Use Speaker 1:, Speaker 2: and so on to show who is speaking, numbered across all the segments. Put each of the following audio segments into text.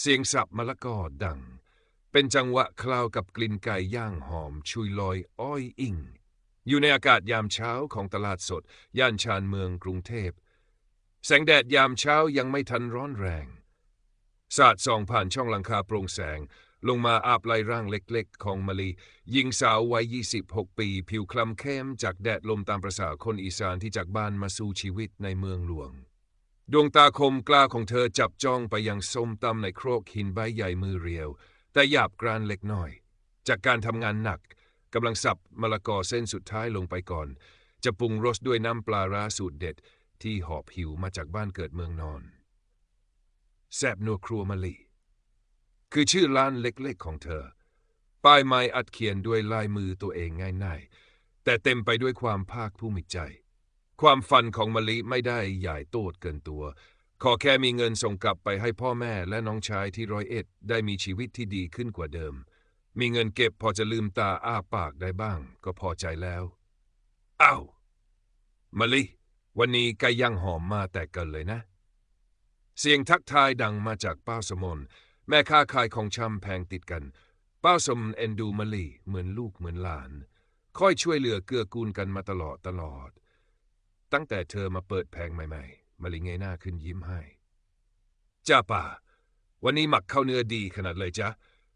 Speaker 1: เสียงสับมะละกอดัง เป็นจังหวะคลาวกับกลิ่นไก่ย่างหอมชุยลอยอ้อยอิงอยู่ในอากาศยามเช้าของตลาดสด ย่านชานเมืองกรุงเทพ แสงแดดยามเช้ายังไม่ทันร้อนแรง สาดส่องผ่านช่องหลังคาโปร่งแสง ลงมาอาบไล่ร่างเล็กๆ ของมะลีหญิงสาววัย 26 ปี ผิวคล้ำเข้มจากแดดลมตามประษาคนอีสานที่จากบ้านมาสู่ชีวิตในเมืองหลวง ดวงตาคมกล้าของเธอจับจ้องไปยังส้มตำในโครกหินใบใหญ่มือเรียว แต่หยาบกรานเล็กน้อย จากการทำงานหนักกำลังสับมะละกอเส้นสุดท้ายลงไปก่อน จะปรุงรสด้วยน้ำปลาร้าสูตรเด็ด ที่หอบหิวมาจากบ้านเกิดเมืองนอนแซบนัวครัวมะลีคือชื่อร้านเล็กๆของเธอ ป้ายไม้อัดเขียนด้วยลายมือตัวเองง่ายๆ แต่เต็มไปด้วยความภาคภูมิใจ ความฝันของมะลิไม่ได้ใหญ่โตดเกินตัว ขอแค่มีเงินส่งกลับไปให้พ่อแม่และน้องชายที่ร้อยเอ็ดได้มีชีวิตที่ดีขึ้นกว่าเดิม มีเงินเก็บพอจะลืมตาอ้าปากได้บ้าง ก็พอใจแล้วอ้าวมะลิ วันนี้ไก่ย่างหอมมาแต่เกินเลยนะ เสียงทักทายดังมาจากป้าสมนแม่ค้าขายของชำแพงติดกัน ป้าสมเอ็นดูมะลีเหมือนลูกเหมือนหลาน ค่อยช่วยเหลือเกื้อกูลกันมาตลอดตลอด ตั้งแต่เธอมาเปิดแผงใหม่ๆมะลิเงยหน้าขึ้นยิ้มให้ จ้าป่า วันนี้หมักข้าวเนื้อดีขนาดเลยจ้ะ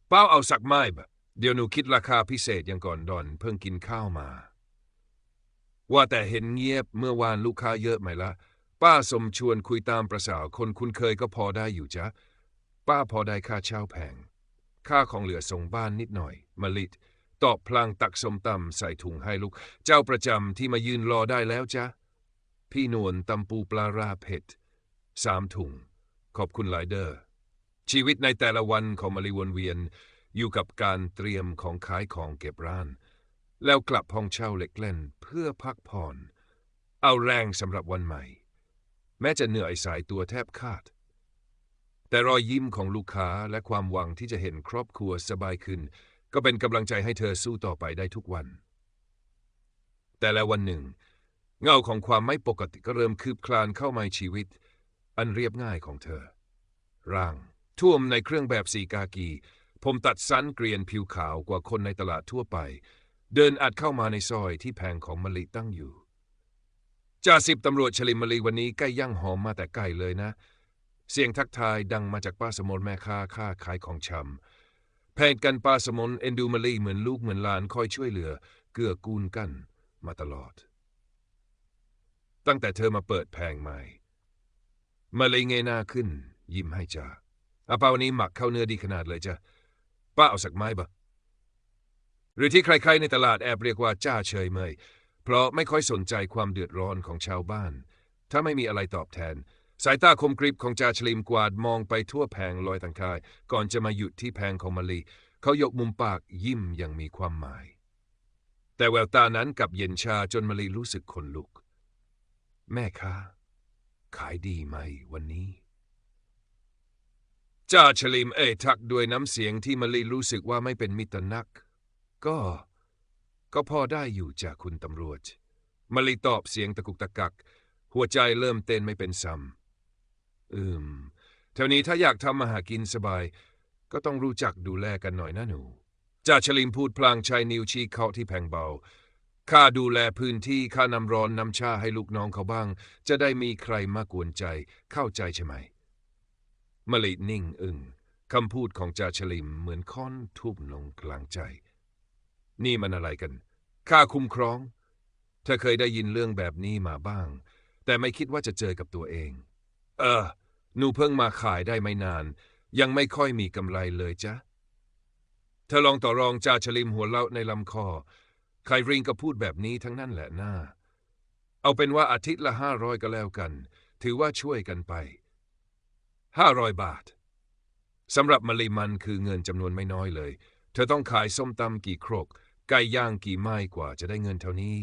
Speaker 1: เป้าเอาสักไม้บะเดี๋ยวหนูคิดราคาพิเศษยังก่อนดอน เพิ่งกินข้าวมา ว่าแต่เห็นเงียบเมื่อวานลูกค้าเยอะไหมละป้าสมชวนคุยตามประสาคนคุ้นเคยก็พอได้อยู่จ้ะป้าพอได้ค่าเช่าแพง ค่าของเหลือส่งบ้านนิดหน่อยมลิดตอบพลางตักสมตำใส่ถุงให้ลูก เจ้าประจำที่มายืนรอได้แล้วจ้ะ พี่นวลตำปูปลาราเผ็ดสามถุง ขอบคุณหลายเดอร์ชีวิตในแต่ละวันของมาริวนเวียน อยู่กับการเตรียมของขายของเก็บร้าน แล้วกลับห้องเช่าเล็กเล่นเพื่อพักผ่อน เอาแรงสำหรับวันใหม่ แม้จะเหนื่อยสายตัวแทบขาด แต่รอยยิ้มของลูกค้าและความหวังที่จะเห็นครอบครัวสบายขึ้น ก็เป็นกำลังใจให้เธอสู้ต่อไปได้ทุกวัน แต่แล้ววันหนึ่ง เงาของความไม่ปกติก็เริ่มคืบคลานเข้ามาในชีวิต อันเรียบง่ายของเธอ ร่าง ท่วมในเครื่องแบบสีกากี ผมตัดสั้นเกรียนผิวขาวกว่าคนในตลาดทั่วไป เดินอัดเข้ามาในซอยที่แผงของมะลิตั้งอยู่จ่าสิบตำรวจชลิมมะลิวันนี้ใกล้ย่างหอมมาแต่ไกลเลยนะ เสียงทักทายดังมาจากป้าสมนแม่ค้าค้าขายของชำแพงกันป้าสมนเอ็นดูมะลิเหมือนลูกเหมือนหลานคอยช่วยเหลือ เกื้อกูลกันมาตลอด ตั้งแต่เธอมาเปิดแผงใหม่มาเลยเงยหน้าขึ้น ยิ้มให้จ้าอาป้าวันนี้หมักข้าวเนื้อดีขนาดเลยจ้ะป้าเอาสักไม้บะหรือที่ใครๆในตลาดแอบเรียกว่าจ้าเฉยเมย เพราะไม่ค่อยสนใจความเดือดร้อนของชาวบ้าน ถ้าไม่มีอะไรตอบแทน สายตาคมกริบของจ่าชลิมกวาดมองไปทั่วแผงลอยตังคาย ก่อนจะมาหยุดที่แผงของมาลีเขายกมุมปากยิ้มอย่างมีความหมาย แต่แววตานั้นกลับเย็นชาจนมาลีรู้สึกขนลุก แม่ค้าขายดีไหมวันนี้จ่าชลิมเอ่ยทักด้วยน้ำเสียงที่มาลีรู้สึกว่าไม่เป็นมิตรนัก ก็ ก็พอได้อยู่จากคุณตำรวจมาลีตอบเสียงตะกุกตะกัก หัวใจเริ่มเต้นไม่เป็นซ้ำอืมแถวนี้ถ้าอยากทำมาหากินสบาย ก็ต้องรู้จักดูแลกันหน่อยนะหนูจ่าชลิมพูดพลางชายนิ้วชี้เคาะที่แผงเบา ข้าดูแลพื้นที่ข้านำร้อนนำชาให้ลูกน้องเขาบ้าง จะได้มีใครมากวนใจเข้าใจใช่ไหมมลินิ่งอึง้งคำพูดของจ่าชลิมเหมือนค้อนทุบลงกลางใจ นี่มันอะไรกัน ข้าคุ้มครอง เธอเคยได้ยินเรื่องแบบนี้มาบ้าง แต่ไม่คิดว่าจะเจอกับตัวเอง เออ หนูเพิ่งมาขายได้ไม่นาน ยังไม่ค่อยมีกำไรเลยจ้ะ เธอลองต่อรองจ่าชลิมหัวเล่าในลำคอ ใครริงก็พูดแบบนี้ทั้งนั้นแหละหน้า เอาเป็นว่าอาทิตย์ละห้าร้อยก็แล้วกัน ถือว่าช่วยกันไปห้าร้อยบาทสำหรับมลิมันคือเงินจำนวนไม่น้อยเลย เธอต้องขายส้มตำกี่ครก ไก่ย่างกี่ไม้กว่าจะได้เงินเท่านี้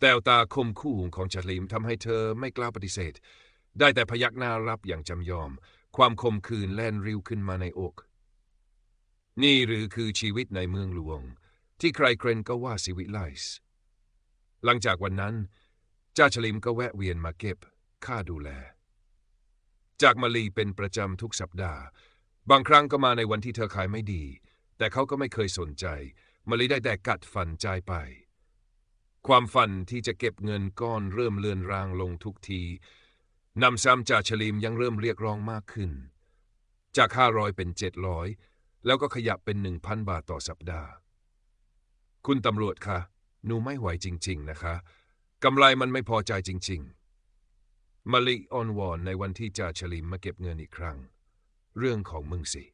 Speaker 1: แต่วตาคมคู่ของชลิมทำให้เธอไม่กล้าปฏิเสธ ได้แต่พยักหน้ารับอย่างจำยอม ความคมคืนแล่นริ้วขึ้นมาในอก นี่หรือคือชีวิตในเมืองหลวง ที่ใครเกรนก็ว่าสิวิไลส์หลังจากวันนั้นจ้าชลิมก็แวะเวียนมาเก็บค่าดูแล จากมาลีเป็นประจำทุกสัปดาห์ บางครั้งก็มาในวันที่เธอขายไม่ดี แต่เขาก็ไม่เคยสนใจ มาลีได้แต่กัดฟันใจไป ความฝันที่จะเก็บเงินก้อนเริ่มเลือนรางลงทุกทีนำซ้ำจ่าชลิมยังเริ่มเรียกร้องมากขึ้น จากห้าร้อยเป็นเจ็ดร้อยแล้วก็ขยับเป็นหนึ่งพันบาทต่อสัปดาห์ คุณตำรวจคะ หนูไม่ไหวจริง ๆ นะคะ กำไรมันไม่พอใจจริง ๆ มาลิออนวอนในวันที่จ่าชลิมมาเก็บเงินอีกครั้ง เรื่องของมึงสิ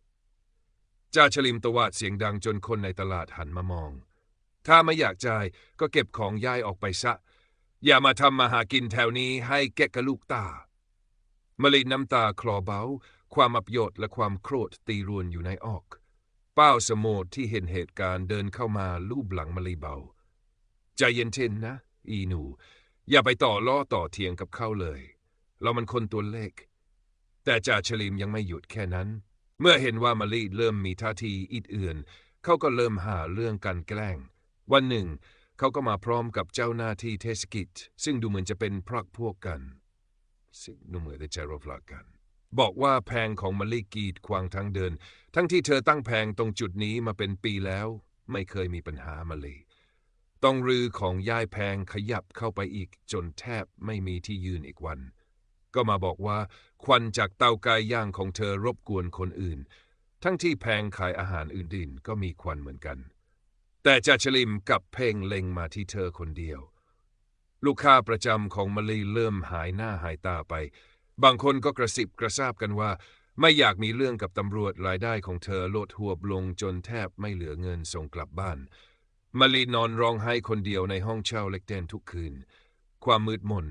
Speaker 1: จ่าชลิมตวาดเสียงดังจนคนในตลาดหันมามอง ถ้าไม่อยากจ่ายก็เก็บของย้ายออกไปซะ อย่ามาทำมาหากินแถวนี้ให้แกะกระลูกตา มาลิน้ำตาคลอเบา ความอับยศและความโครธตีรวนอยู่ในออก ป้าสมดที่เห็นเหตุการณ์เดินเข้ามาลูบหลังมาลีเบา ใจเย็นเช่นนะ อีหนู อย่าไปต่อล้อต่อเทียงกับเขาเลย เรามันคนตัวเล็ก แต่จ่าชลิมยังไม่หยุดแค่นั้น เมื่อเห็นว่ามาลีเริ่มมีท่าทีอิดเอื่อนเขาก็เริ่มหาเรื่องกันแกล้ง วันหนึ่ง เขาก็มาพร้อมกับเจ้าหน้าที่เทศกิจ ซึ่งดูเหมือนจะเป็นพรักพวกกันสิ่งดูเหมือนจะรบลากัน บอกว่าแพงของมลีกีดควางทางเดิน ทั้งที่เธอตั้งแพงตรงจุดนี้มาเป็นปีแล้ว ไม่เคยมีปัญหามลีต้องรือของย่ายแพงขยับเข้าไปอีกจนแทบไม่มีที่ยืนอีกวัน ก็มาบอกว่า ควันจากเตาไก่ย่างของเธอรบกวนคนอื่น ทั้งที่แพงขายอาหารอื่นๆ ก็มีควันเหมือนกัน แต่จาชลิมกับเพ่งเล็งมาที่เธอคนเดียว ลูกค้าประจำของมลีเริ่มหายหน้าหายตาไป บางคนก็กระสิบกระซาบกันว่า ไม่อยากมีเรื่องกับตำรวจรายได้ของเธอลดหัวบลงจนแทบไม่เหลือเงินส่งกลับบ้านมาลีนอนร้องไห้คนเดียวในห้องเช่าเล็กแดนทุกคืน ความมืดมน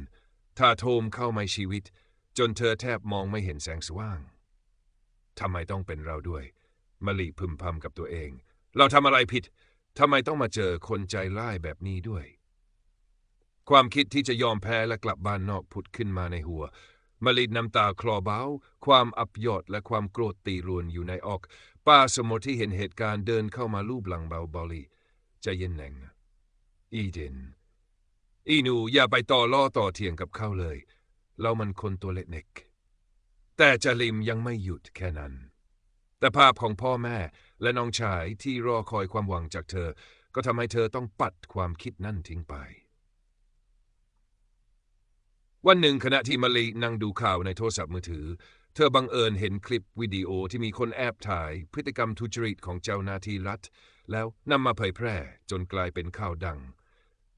Speaker 1: ท่าโทมเข้ามาชีวิต จนเธอแทบมองไม่เห็นแสงสว่างทำไมต้องเป็นเราด้วยมาลีพึมพำกับตัวเอง เราทำอะไรผิดทำไมต้องมาเจอคนใจร้ายแบบนี้ด้วย ความคิดที่จะยอมแพ้และกลับบ้านนอกผุดขึ้นมาในหัว มาลีน้ำตาคลอเบาความอับยอดและความโกรธตีรวนอยู่ในออก ป้าสมมติที่เห็นเหตุการณ์เดินเข้ามาลูบหลังเบาบอลีใจเย็นแหน่งอีเดนอีหนูอย่าไปต่อล่อต่อเถียงกับเขาเลย เรามันคนตัวเล็กเน็กแต่จลิมยังไม่หยุดแค่นั้น แต่ภาพของพ่อแม่และน้องชายที่รอคอยความหวังจากเธอ ก็ทำให้เธอต้องปัดความคิดนั่นทิ้งไป วันหนึ่งขณะที่มาลีนั่งดูข่าวในโทรศัพท์มือถือ เธอบังเอิญเห็นคลิปวิดีโอที่มีคนแอบถ่าย พฤติกรรมทุจริตของเจ้าหน้าที่รัฐ แล้วนำมาเผยแพร่จนกลายเป็นข่าวดัง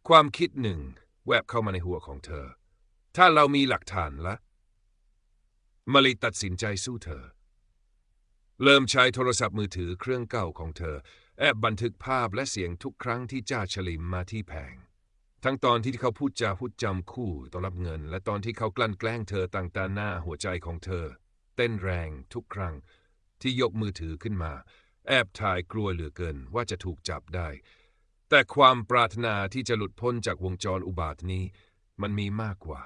Speaker 1: ความคิดหนึ่ง แวบเข้ามาในหัวของเธอ ถ้าเรามีหลักฐานละมาลีตัดสินใจสู้เธอ เริ่มใช้โทรศัพท์มือถือเครื่องเก่าของเธอ แอบบันทึกภาพและเสียงทุกครั้งที่จ้าฉลิมมาที่แผง ทั้งตอนที่เขาพูดจาพูดจำคู่ต้องรับเงิน และตอนที่เขากลั่นแกล้งเธอต่างตาหน้าหัวใจของเธอ เต้นแรงทุกครั้ง ที่ยกมือถือขึ้นมา แอบถ่ายกลัวเหลือเกินว่าจะถูกจับได้ แต่ความปรารถนาที่จะหลุดพ้นจากวงจรอุบาทนี้ มันมีมากกว่า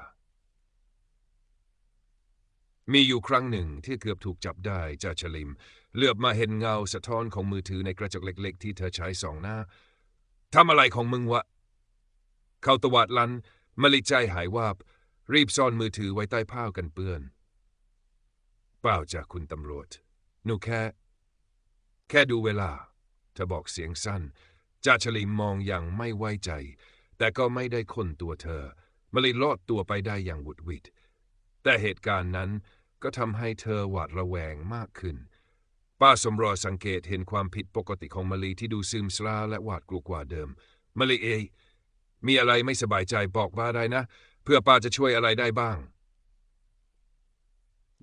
Speaker 1: มีอยู่ครั้งหนึ่งที่เกือบถูกจับได้จ่าฉลิม เหลือบมาเห็นเงาสะท้อนของมือถือในกระจกเล็ก ๆ ที่เธอใช้สองหน้าทำอะไรของมึงวะ เขาตวาดลันมลิใจหายวาบ รีบซ่อนมือถือไว้ใต้ผ้ากันเปื้อน เปล่าจากคุณตำรวจ หนูแค่ แค่ดูเวลา เธอบอกเสียงสั้นจ่าฉลิมมองอย่างไม่ไว้ใจ แต่ก็ไม่ได้คนตัวเธอมาลยลอดตัวไปได้อย่างวุดวิด แต่เหตุการณ์นั้นก็ทำให้เธอหวาดระแวงมากขึ้น ป้าสมรอสังเกตเห็นความผิดปกติของมาลีที่ดูซึมซาและหวาดกลัวกว่าเดิมมาลีเอ มีอะไรไม่สบายใจบอกป้าได้นะ เพื่อป้าจะช่วยอะไรได้บ้าง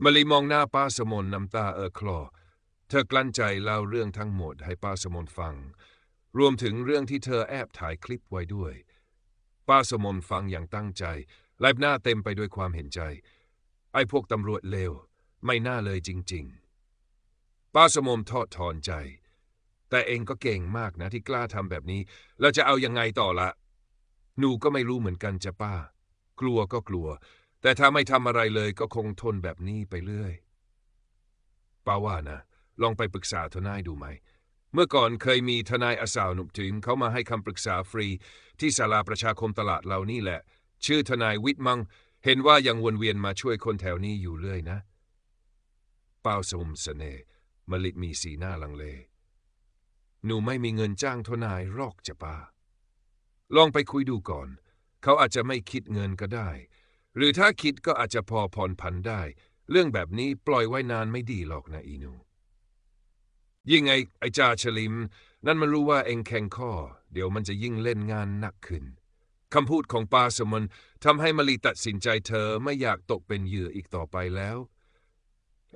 Speaker 1: มาลีมองหน้าป้าสมนน้ำตาเออคลอ เธอกลั้นใจเล่าเรื่องทั้งหมดให้ป้าสมนฟัง รวมถึงเรื่องที่เธอแอบถ่ายคลิปไว้ด้วย ป้าสมนฟังอย่างตั้งใจไลบหน้าเต็มไปด้วยความเห็นใจ ไอ้พวกตำรวจเลวไม่น่าเลยจริง ๆ ป้าสมนทอดถอนใจ แต่เองก็เก่งมากนะที่กล้าทำแบบนี้ แล้วจะเอายังไงต่อละ หนูก็ไม่รู้เหมือนกันจะป้า กลัวก็กลัว แต่ถ้าไม่ทำอะไรเลยก็คงทนแบบนี้ไปเรื่อยป้าว่านะ ลองไปปรึกษาทนายดูไหม เมื่อก่อนเคยมีทนายอาสาวหนุบจิมเขามาให้คำปรึกษาฟรี ที่ศาลาประชาคมตลาดเหล่านี้แหละ ชื่อทนายวิทมัง เห็นว่ายังวนเวียนมาช่วยคนแถวนี้อยู่เรื่อยนะ เป้าสมสเสน่มลิมีสีหน้าลังเล หนูไม่มีเงินจ้างทนายรอกจะป้า ลองไปคุยดูก่อน เขาอาจจะไม่คิดเงินก็ได้ หรือถ้าคิดก็อาจจะพอผ่อนผันได้ เรื่องแบบนี้ปล่อยไว้นานไม่ดีหรอกนะอีนู ยิ่งไอไอจ่าฉลิม นั่นมันรู้ว่าเองแข่งข้อ เดี๋ยวมันจะยิ่งเล่นงานหนักขึ้นคำพูดของปาสมนทำให้มลีตัดสินใจเธอไม่อยากตกเป็นเหยื่ออีกต่อไปแล้ว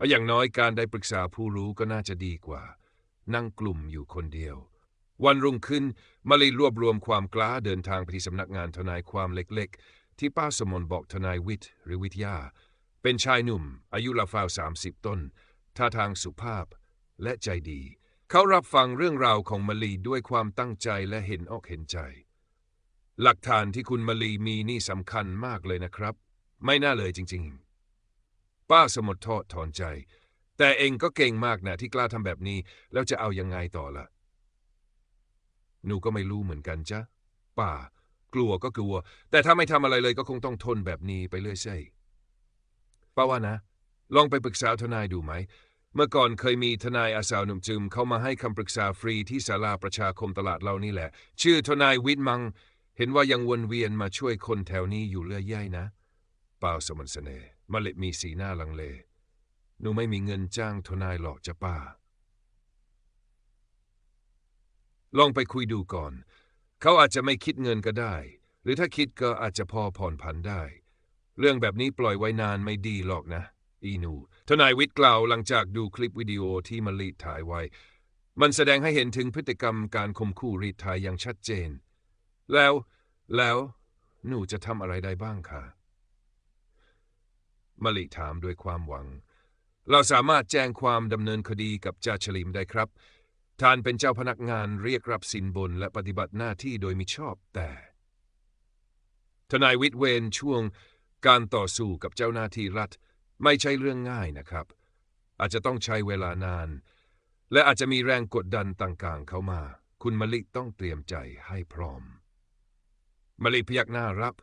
Speaker 1: อย่างน้อยการได้ปรึกษาผู้รู้ก็น่าจะดีกว่า นั่งกลุ่มอยู่คนเดียว วันรุ่งขึ้นมาลีรวบรวมความกล้าเดินทางไปที่สำนักงานทนายความเล็กๆ ที่ป้าสมนบอกทนายวิทย์หรือวิทยา เป็นชายหนุ่ม อายุราวๆสามสิบต้น ท่าทางสุภาพและใจดี เขารับฟังเรื่องราวของมาลีด้วยความตั้งใจและเห็นอกเห็นใจ หลักฐานที่คุณมาลีมีนี่สำคัญมากเลยนะครับ ไม่น่าเลยจริงๆ ป้าสมดทอดถอนใจ แต่เองก็เก่งมากนะที่กล้าทำแบบนี้แล้วจะเอายังไงต่อล่ะ หนูก็ไม่รู้เหมือนกันจ้ะป้ากลัวก็กลัว แต่ถ้าไม่ทำอะไรเลยก็คงต้องทนแบบนี้ไปเรื่อยใช่ป้าว่านะ ลองไปปรึกษาทนายดูไหม เมื่อก่อนเคยมีทนายอาสาวหนุ่มจึมเข้ามาให้คำปรึกษาฟรีที่ศาลาประชาคมตลาดเรานี่แหละ ชื่อทนายวิทย์มัง เห็นว่ายังวนเวียนมาช่วยคนแถวนี้อยู่เรื่อยย่นะเปล่าสมนเสน่ห์มาเล็มีสีหน้าลังเลหนูไม่มีเงินจ้างทนายหรอกจ้ะป้า ลองไปคุยดูก่อน เขาอาจจะไม่คิดเงินก็ได้ หรือถ้าคิดก็อาจจะพอผ่อนผันได้ เรื่องแบบนี้ปล่อยไว้นานไม่ดีหรอกนะ อีนู ทนายวิทย์กล่าวหลังจากดูคลิปวิดีโอที่มลีถ่ายไว้ มันแสดงให้เห็นถึงพฤติกรรมการข่มขู่รีดไทยอย่างชัดเจน แล้ว แล้วหนูจะทำอะไรได้บ้างคะมลีถามด้วยความหวัง เราสามารถแจ้งความดำเนินคดีกับจ่าฉลิมได้ครับ ท่านเป็นเจ้าพนักงานเรียกรับสินบนและปฏิบัติหน้าที่โดยมิชอบแต่ ทนายวิทย์เวนช่วงการต่อสู้กับเจ้าหน้าที่รัฐ ไม่ใช่เรื่องง่ายนะครับ อาจจะต้องใช้เวลานาน และอาจจะมีแรงกดดันต่างๆ เข้ามา คุณมลิต้องเตรียมใจให้พร้อมมลิพยักหน้ารับ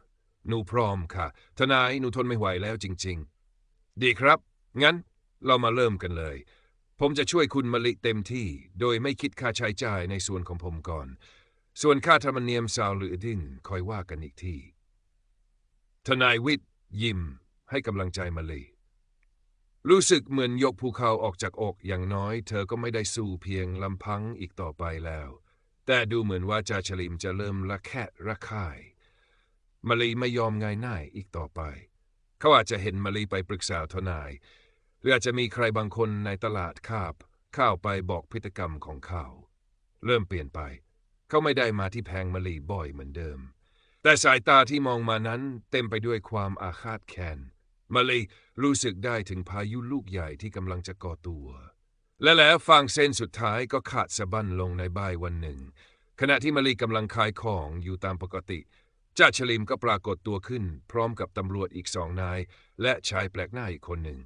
Speaker 1: หนูพร้อมค่ะ ทนายหนูทนไม่ไหวแล้วจริง ๆ ดีครับ งั้นเรามาเริ่มกันเลย ผมจะช่วยคุณมลิเต็มที่ โดยไม่คิดค่าใช้จ่ายในส่วนของผมก่อน ส่วนค่าธรรมเนียมซาวหรือดินคอยว่ากันอีกทีทนายวิทย์ยิ้มให้กำลังใจมลีรู้สึกเหมือนยกภูเขาออกจากอกอย่างน้อย เธอก็ไม่ได้สู้เพียงลำพังอีกต่อไปแล้ว แต่ดูเหมือนว่าจาฉลิมจะเริ่มละแคะระคายมลีไม่ยอมง่ายน่ายอีกต่อไป เขาอาจจะเห็นมลีไปปรึกษาทนาย หรืออาจจะมีใครบางคนในตลาดคาบเข้าไปบอกพฤติกรรมของเขา เริ่มเปลี่ยนไป เขาไม่ได้มาที่แพงมลีบ่อยเหมือนเดิม แต่สายตาที่มองมานั้นเต็มไปด้วยความอาฆาตแค้นมาลีรู้สึกได้ถึงพายุลูกใหญ่ที่กำลังจะก่อตัว และแล้วฟางเส้นสุดท้ายก็ขาดสะบั้นลงในบ่ายวันหนึ่ง ขณะที่มาลีกำลังขายของอยู่ตามปกติจ่าฉลิมก็ปรากฏตัวขึ้น พร้อมกับตำรวจอีกสองนาย และชายแปลกหน้าอีกคนหนึ่ง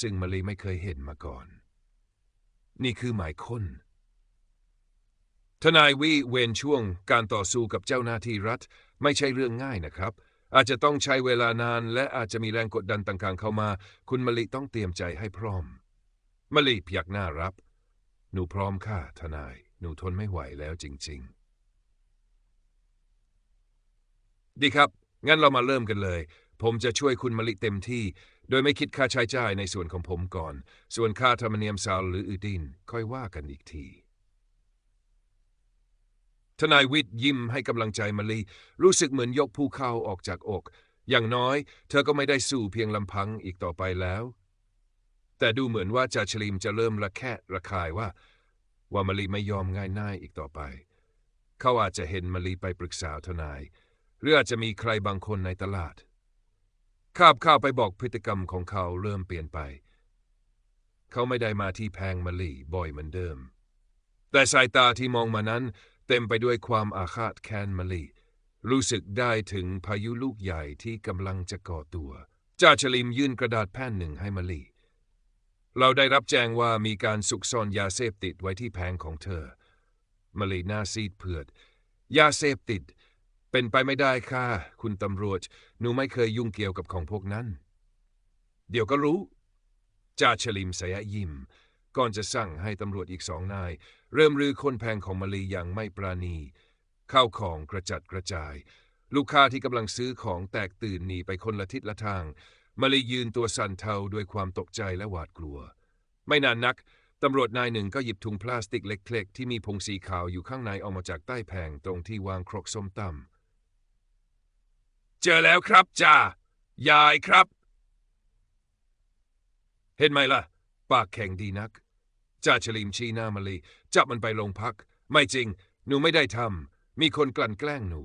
Speaker 1: ซึ่งมาลีไม่เคยเห็นมาก่อน นี่คือหมายค้น ทนายวิเวนช่วงการต่อสู้กับเจ้าหน้าที่รัฐ ไม่ใช่เรื่องง่ายนะครับ อาจจะต้องใช้เวลานาน และอาจจะมีแรงกดดันต่างๆเข้ามา คุณมลีต้องเตรียมใจให้พร้อมมลีพยักหน้ารับ หนูพร้อมค่ะทนาย หนูทนไม่ไหวแล้วจริง ๆ ดีครับ งั้นเรามาเริ่มกันเลย ผมจะช่วยคุณมลิเต็มที่ โดยไม่คิดค่าใช้จ่ายในส่วนของผมก่อน ส่วนค่าธรรมเนียมซาวหรืออื่ดินค่อยว่ากันอีกที ทนายวิทย์ยิ้มให้กำลังใจมาลีรู้สึกเหมือนยกภูเขาออกจากอก อย่างน้อย เธอก็ไม่ได้สู้เพียงลำพังอีกต่อไปแล้ว แต่ดูเหมือนว่าจ่าชลิมจะเริ่มระแคะระคายว่า ว่ามาลีไม่ยอมง่ายน่ายอีกต่อไป เขาอาจจะเห็นมาลีไปปรึกษาทนาย หรืออาจจะมีใครบางคนในตลาด ข้าบข้าไปบอกพฤติกรรมของเขาเริ่มเปลี่ยนไป เขาไม่ได้มาที่แพงมลีบ่อยเหมือนเดิม แต่สายตาที่มองมานั้น เต็มไปด้วยความอาฆาตแค้นมลีรู้สึกได้ถึงพายุลูกใหญ่ที่กำลังจะก่อตัว จ่าฉลิมยื่นกระดาษแผ่นหนึ่งให้มลีเราได้รับแจ้งว่ามีการสุกซ่อนยาเสพติดไว้ที่แผงของเธอมลีหน้าซีดเผือด ยาเสพติด เป็นไปไม่ได้ค่ะ คุณตำรวจ หนูไม่เคยยุ่งเกี่ยวกับของพวกนั้น เดี๋ยวก็รู้จ่าฉลิมสยะยิม ก่อนจะสั่งให้ตำรวจอีกสองนาย เริ่มรื้อคนแพงของมาลีอย่างไม่ปราณี ข้าวของกระจัดกระจาย ลูกค้าที่กำลังซื้อของแตกตื่นหนีไปคนละทิศละทาง มาลียืนตัวสั่นเทาด้วยความตกใจและหวาดกลัว ไม่นานนักตำรวจนายหนึ่งก็หยิบถุงพลาสติกเล็กๆ ที่มีผงสีขาวอยู่ข้างในออกมาจากใต้แผงตรงที่วางครกส้มตำ เจอแล้วครับจ่ายายครับ เห็นไหมล่ะ ปากแข็งดีนักจ่าฉลิมชี้หน้ามาลีจับมันไปโรงพัก ไม่จริง หนูไม่ได้ทำมีคนกลั่นแกล้งหนู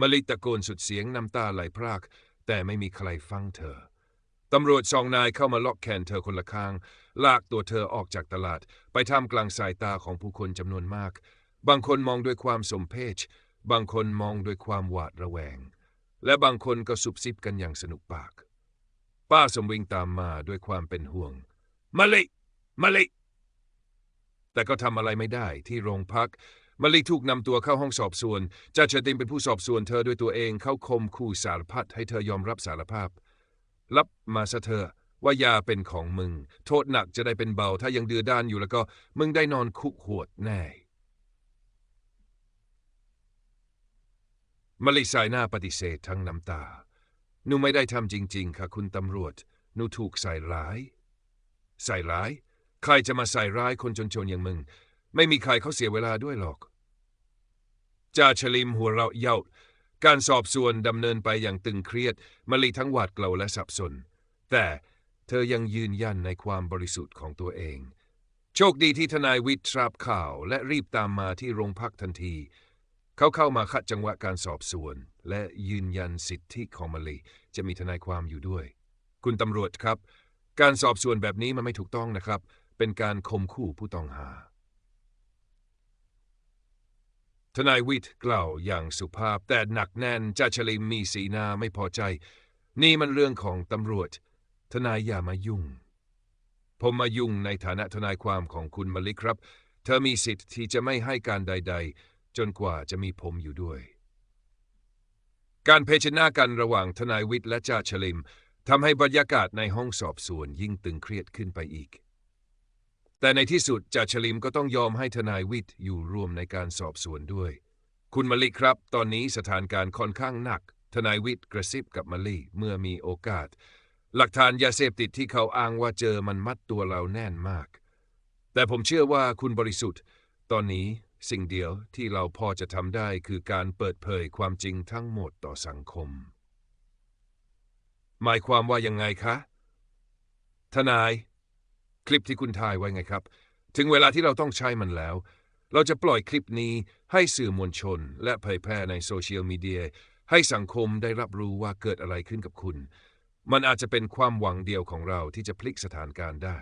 Speaker 1: มาลีตะโกนสุดเสียงน้ำตาไหลพราก แต่ไม่มีใครฟังเธอตำรวจสองนายเข้ามาล็อกแขนเธอคนละข้าง ลากตัวเธอออกจากตลาด ไปท่ามกลางสายตาของผู้คนจำนวนมาก บางคนมองด้วยความสมเพช บางคนมองด้วยความหวาดระแวง และบางคนก็สุบซิบกันอย่างสนุกปาก ป้าสมวิ่งตามมาด้วยความเป็นห่วง มาลิมาลิแต่ก็ทำอะไรไม่ได้ที่โรงพักมาลิถูกนำตัวเข้าห้องสอบสวนจ่าเชติมเป็นผู้สอบสวนเธอด้วยตัวเองเข้าคมคู่สารพัดให้เธอยอมรับสารภาพ รับมาซะเถอว่ายาเป็นของมึง โทษหนักจะได้เป็นเบา ถ้ายังดื้อด้านอยู่แล้วก็มึงได้นอนคุกหวดแน่ มาลิสายหน้าปฏิเสธทั้งน้ำตา หนูไม่ได้ทำจริง ๆ ค่ะคุณตำรวจ หนูถูกใส่ร้าย ใส่ร้าย ใครจะมาใส่ร้ายคนจนๆอย่างมึง ไม่มีใครเขาเสียเวลาด้วยหรอก จ่าฉลิมหัวเราะเย้าการสอบสวนดำเนินไปอย่างตึงเครียดมาลีทั้งหวาดกลัวและสับสน แต่เธอยังยืนยันในความบริสุทธิ์ของตัวเอง โชคดีที่ทนายวิทย์ทราบข่าวและรีบตามมาที่โรงพักทันที เขาเข้ามาคัดจังหวะการสอบสวน และยืนยันสิทธิของมาลีจะมีทนายความอยู่ด้วย คุณตำรวจครับ การสอบสวนแบบนี้มันไม่ถูกต้องนะครับ เป็นการข่มขู่ผู้ต้องหา ทนายวิทย์กล่าวอย่างสุภาพแต่หนักแน่นจ่าฉลิมมีสีหน้าไม่พอใจ นี่มันเรื่องของตำรวจ ทนายอย่ามายุ่ง ผมมายุ่งในฐานะทนายความของคุณมาลิครับ เธอมีสิทธิ์ที่จะไม่ให้การใด ๆ จนกว่าจะมีผมอยู่ด้วย การเพชหน้ากันระหว่างทนายวิทย์และจ่าฉลิมทำให้บรรยากาศในห้องสอบสวนยิ่งตึงเครียดขึ้นไปอีก แต่ในที่สุดจ่าฉลิมก็ต้องยอมให้ทนายวิทย์อยู่ร่วมในการสอบสวนด้วย คุณมลิครับ ตอนนี้สถานการณ์ค่อนข้างหนัก ทนายวิทย์กระซิบกับมลีเมื่อมีโอกาส หลักฐานยาเสพติดที่เขาอ้างว่าเจอมันมัดตัวเราแน่นมาก แต่ผมเชื่อว่าคุณบริสุทธิ์ ตอนนี้ สิ่งเดียวที่เราพอจะทำได้คือการเปิดเผยความจริงทั้งหมดต่อสังคม หมายความว่ายังไงคะ ทนาย คลิปที่คุณถ่ายไว้ไงครับ ถึงเวลาที่เราต้องใช้มันแล้ว เราจะปล่อยคลิปนี้ให้สื่อมวลชน และเผยแพร่ในโซเชียลมีเดียให้สังคมได้รับรู้ว่าเกิดอะไรขึ้นกับคุณ มันอาจจะเป็นความหวังเดียวของเราที่จะพลิกสถานการณ์ได้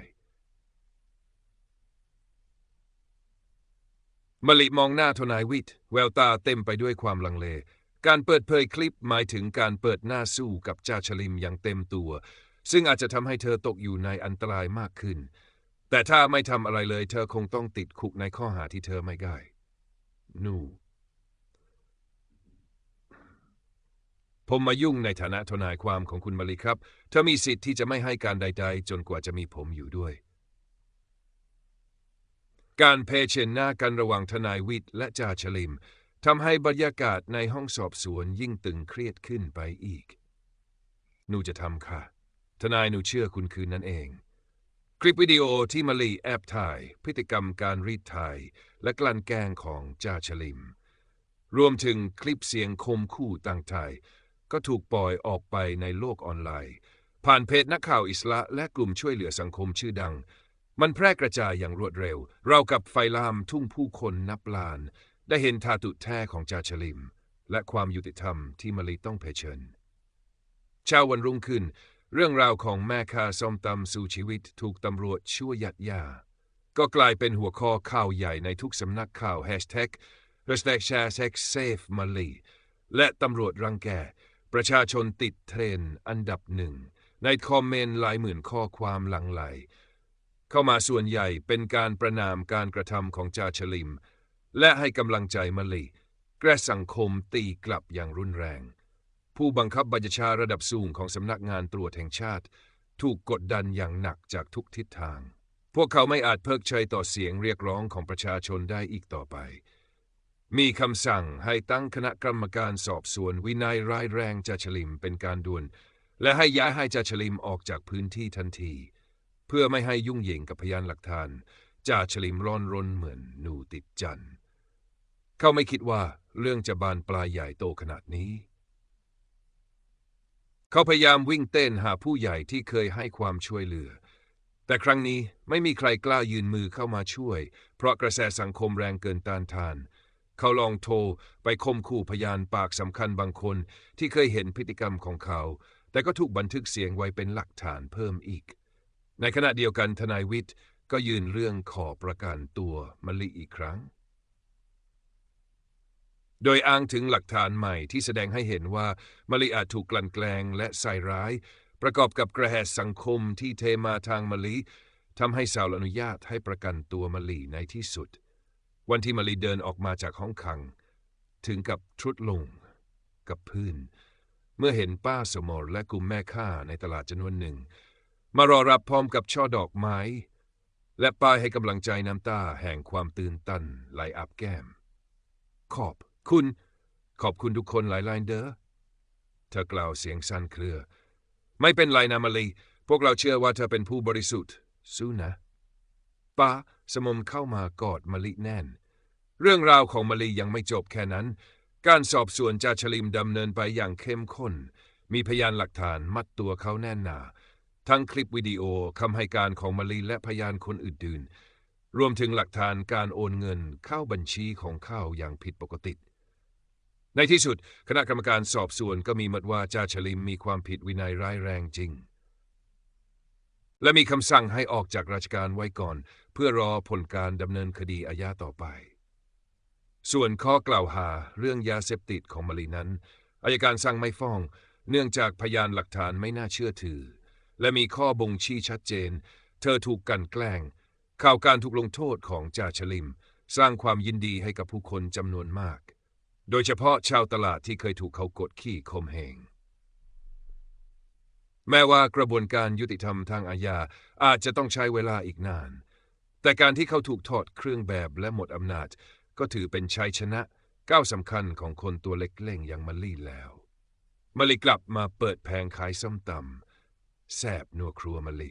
Speaker 1: มลิมองหน้าทนายวิทย์แววตาเต็มไปด้วยความลังเล การเปิดเผยคลิปหมายถึงการเปิดหน้าสู้กับจ่าชลิมอย่างเต็มตัว ซึ่งอาจจะทำให้เธอตกอยู่ในอันตรายมากขึ้น แต่ถ้าไม่ทำอะไรเลย เธอคงต้องติดคุกในข้อหาที่เธอไม่ได้นูผมมายุ่งในฐานะทนายความของคุณมลิครับ เธอมีสิทธิ์ที่จะไม่ให้การใด ๆ จนกว่าจะมีผมอยู่ด้วย การเพเชนหน้ากันระหว่างทนายวิทย์และจ่าฉลิมทำให้บรรยากาศในห้องสอบสวนยิ่งตึงเครียดขึ้นไปอีก หนูจะทำค่ะ ทนายหนูเชื่อคุณคืนนั่นเอง คลิปวิดีโอที่มาลีแอบถ่าย พฤติกรรมการรีดถ่ายและกลั่นแกล้งของจ่าฉลิม รวมถึงคลิปเสียงคมคู่ต่างๆก็ถูกปล่อยออกไปในโลกออนไลน์ ผ่านเพจนักข่าวอิสระและกลุ่มช่วยเหลือสังคมชื่อดัง มันแพร่กระจายอย่างรวดเร็ว เรากับไฟลามทุ่งผู้คนนับล้าน ได้เห็นทาตุแท้ของจาชลิม และความยุติธรรมที่มาลีต้องเผชิญ เช้าวันรุ่งขึ้น เรื่องราวของแม่ค้าส้มตำสู่ชีวิตถูกตำรวจชั่วยัดยา ก็กลายเป็นหัวข้อข่าวใหญ่ในทุกสำนักข่าวแฮชแท็ก hashtag share sex save มาลีและตำรวจรังแก ประชาชนติดเทรนอันดับหนึ่งในคอมเมนต์หลายหมื่นข้อความหลังไหล เข้ามาส่วนใหญ่เป็นการประนามการกระทำของจาชลิม และให้กำลังใจมาลีแกระสังคมตีกลับอย่างรุนแรง ผู้บังคับบัญชาระดับสูงของสำนักงานตรวจแห่งชาติ ถูกกดดันอย่างหนักจากทุกทิศทาง พวกเขาไม่อาจเพิกเฉยต่อเสียงเรียกร้องของประชาชนได้อีกต่อไป มีคำสั่งให้ตั้งคณะกรรมการสอบสวนวินัยร้ายแรงจาชลิมเป็นการด่วน และให้ย้ายให้จาชลิมออกจากพื้นที่ทันที เพื่อไม่ให้ยุ่งเหยิงกับพยานหลักฐานจ่าชลิมร้อนรนเหมือนหนูติดจันทร์เขาไม่คิดว่าเรื่องจะบานปลายใหญ่โตขนาดนี้ เขาพยายามวิ่งเต้นหาผู้ใหญ่ที่เคยให้ความช่วยเหลือ แต่ครั้งนี้ไม่มีใครกล้ายืนมือเข้ามาช่วย เพราะกระแสสังคมแรงเกินต้านทาน เขาลองโทรไปคมขู่พยานปากสำคัญบางคนที่เคยเห็นพฤติกรรมของเขา แต่ก็ถูกบันทึกเสียงไว้เป็นหลักฐานเพิ่มอีก ในขณะเดียวกันทนายวิทย์ก็ยืนเรื่องขอประกันตัวมะลิอีกครั้ง โดยอ้างถึงหลักฐานใหม่ที่แสดงให้เห็นว่ามะลิอาจถูกกลั่นแกล้งและใส่ร้าย ประกอบกับกระแสสังคมที่เทมาทางมะลิทำให้สาวอนุญาตให้ประกันตัวมะลิในที่สุด วันที่มะลิเดินออกมาจากห้องขัง ถึงกับทรุดลง กับพื้น เมื่อเห็นป้าสมรและกลุ่มแม่ค้าในตลาดจำนวนหนึ่ง มารอรับพร้อมกับช่อดอกไม้ และป้ายให้กำลังใจน้ำตาแห่งความตื่นตันไหลอาบแก้ม ขอบคุณ ขอบคุณทุกคนหลายลายเด้อเธอกล่าวเสียงสั่นเครือ ไม่เป็นไรนะมาลี พวกเราเชื่อว่าเธอเป็นผู้บริสุทธิ์ สู้นะป้าสมมเข้ามากอดมะลิแน่น เรื่องราวของมะลิยังไม่จบแค่นั้น การสอบสวนจาชลิมดำเนินไปอย่างเข้มข้น มีพยานหลักฐานมัดตัวเขาแน่นหนา ทั้งคลิปวิดีโอคำให้การของมะลิและพยานคนอื่นๆ รวมถึงหลักฐานการโอนเงินเข้าบัญชีของเขาอย่างผิดปกติ ในที่สุด คณะกรรมการสอบสวนก็มีมติว่าจาชลิมมีความผิดวินัยร้ายแรงจริง และมีคำสั่งให้ออกจากราชการไว้ก่อน เพื่อรอผลการดำเนินคดีอาญาต่อไป ส่วนข้อกล่าวหาเรื่องยาเสพติดของมะลีนั้นอายการสั่งไม่ฟ้อง เนื่องจากพยานหลักฐานไม่น่าเชื่อถือ และมีข้อบ่งชี้ชัดเจน เธอถูกกันแกล้ง ข่าวการถูกลงโทษของจาชลิม สร้างความยินดีให้กับผู้คนจำนวนมาก โดยเฉพาะชาวตลาดที่เคยถูกเขากดขี่ข่มเหงแม้ว่ากระบวนการยุติธรรมทางอาญาอาจจะต้องใช้เวลาอีกนาน แต่การที่เขาถูกถอดเครื่องแบบและหมดอำนาจ ก็ถือเป็นชัยชนะก้าวสำคัญของคนตัวเล็กเล่งอย่างมะลี่แล้วมะลิกลับมาเปิดแผงขายส้มตำ แซบนัวครัวมะลิ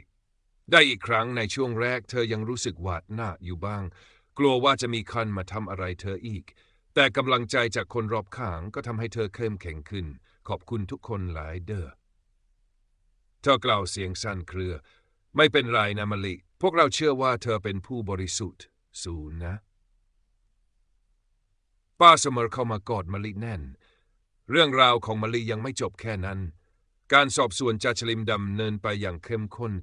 Speaker 1: ได้อีกครั้งในช่วงแรกเธอยังรู้สึกหวาดหน้าอยู่บ้าง กลัวว่าจะมีคันมาทำอะไรเธออีก แต่กำลังใจจากคนรอบข้างก็ทำให้เธอเข้มแข็งขึ้น ขอบคุณทุกคนหลายเด้อเธอกล่าวเสียงสั้นเครือ ไม่เป็นไรนะมะลิ พวกเราเชื่อว่าเธอเป็นผู้บริสุทธิ์ สูนนะ ป้าเสมอเข้ามากอดมะลิแน่น เรื่องราวของมะลิยังไม่จบแค่นั้น การสอบสวนจาชลิมดำเนินไปอย่างเข้มข้น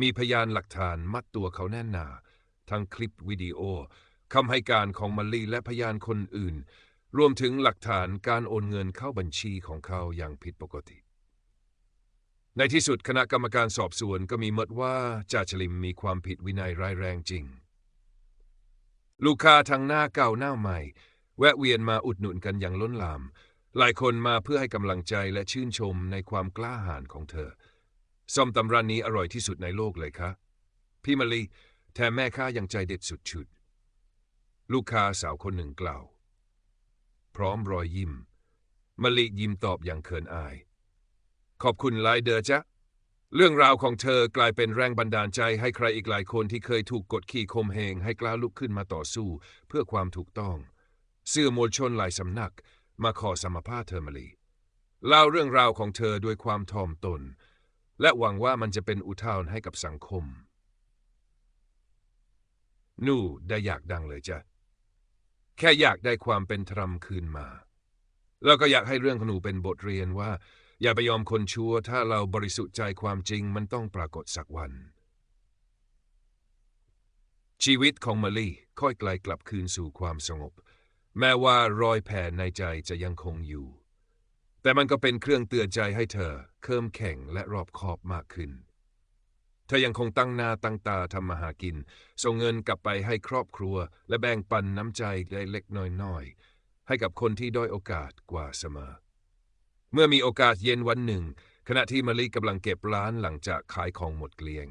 Speaker 1: มีพยานหลักฐานมัดตัวเขาแน่นหนา ทั้งคลิปวิดีโอคำให้การของมะลิและพยานคนอื่น รวมถึงหลักฐานการโอนเงินเข้าบัญชีของเขาอย่างผิดปกติ ในที่สุดคณะกรรมการสอบสวนก็มีมติว่าจาชลิมมีความผิดวินัยร้ายแรงจริง ลูกค้าทั้งหน้าเก่าหน้าใหม่ แวะเวียนมาอุดหนุนกันอย่างล้นหลาม หลายคนมาเพื่อให้กำลังใจและชื่นชมในความกล้าหาญของเธอส้มตำร้านนี้อร่อยที่สุดในโลกเลยคะพี่มะลีแถมแม่ค้ายังใจเด็ดสุดชุด ลูกค้าสาวคนหนึ่งกล่าว พร้อมรอยยิ้มมะลิยิ้มตอบอย่างเขินอาย ขอบคุณหลายเดอจ๊ะเรื่องราวของเธอกลายเป็นแรงบันดาลใจให้ใครอีกหลายคนที่เคยถูกกดขี่ข่มเหงให้กล้าลุกขึ้นมาต่อสู้ เพื่อความถูกต้อง เสื่อมวลชนหลายสำนัก มาขอสมภาษณ์เธอมาลีเล่าเรื่องราวของเธอด้วยความถ่อมตน และหวังว่ามันจะเป็นอุทาหรณ์ให้กับสังคม นูได้อยากดังเลยจ้ะ แค่อยากได้ความเป็นธรรมคืนมา แล้วก็อยากให้เรื่องของหนูเป็นบทเรียนว่า อย่าไปยอมคนชั่ว ถ้าเราบริสุทธิ์ใจความจริงมันต้องปรากฏสักวัน ชีวิตของมาลีค่อยไกลกลับคืนสู่ความสงบ แม้ว่ารอยแผลในใจจะยังคงอยู่ แต่มันก็เป็นเครื่องเตือนใจให้เธอเข้มแข็งและรอบคอบมากขึ้น เธอยังคงตั้งนาตั้งตาทำมาหากิน ส่งเงินกลับไปให้ครอบครัว และแบ่งปันน้ำใจได้เล็กน้อยๆ ให้กับคนที่ด้อยโอกาสกว่าเสมอ เมื่อมีโอกาสเย็นวันหนึ่ง ขณะที่มารีกำลังเก็บร้านหลังจากขายของหมดเกลี้ยง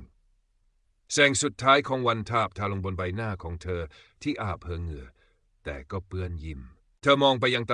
Speaker 1: แสงสุดท้ายของวันทาบทาลงบนใบหน้าของเธอที่อาบเธอเหงื่อ แต่ก็เปื้อนยิ้ม เธอมองไปยังต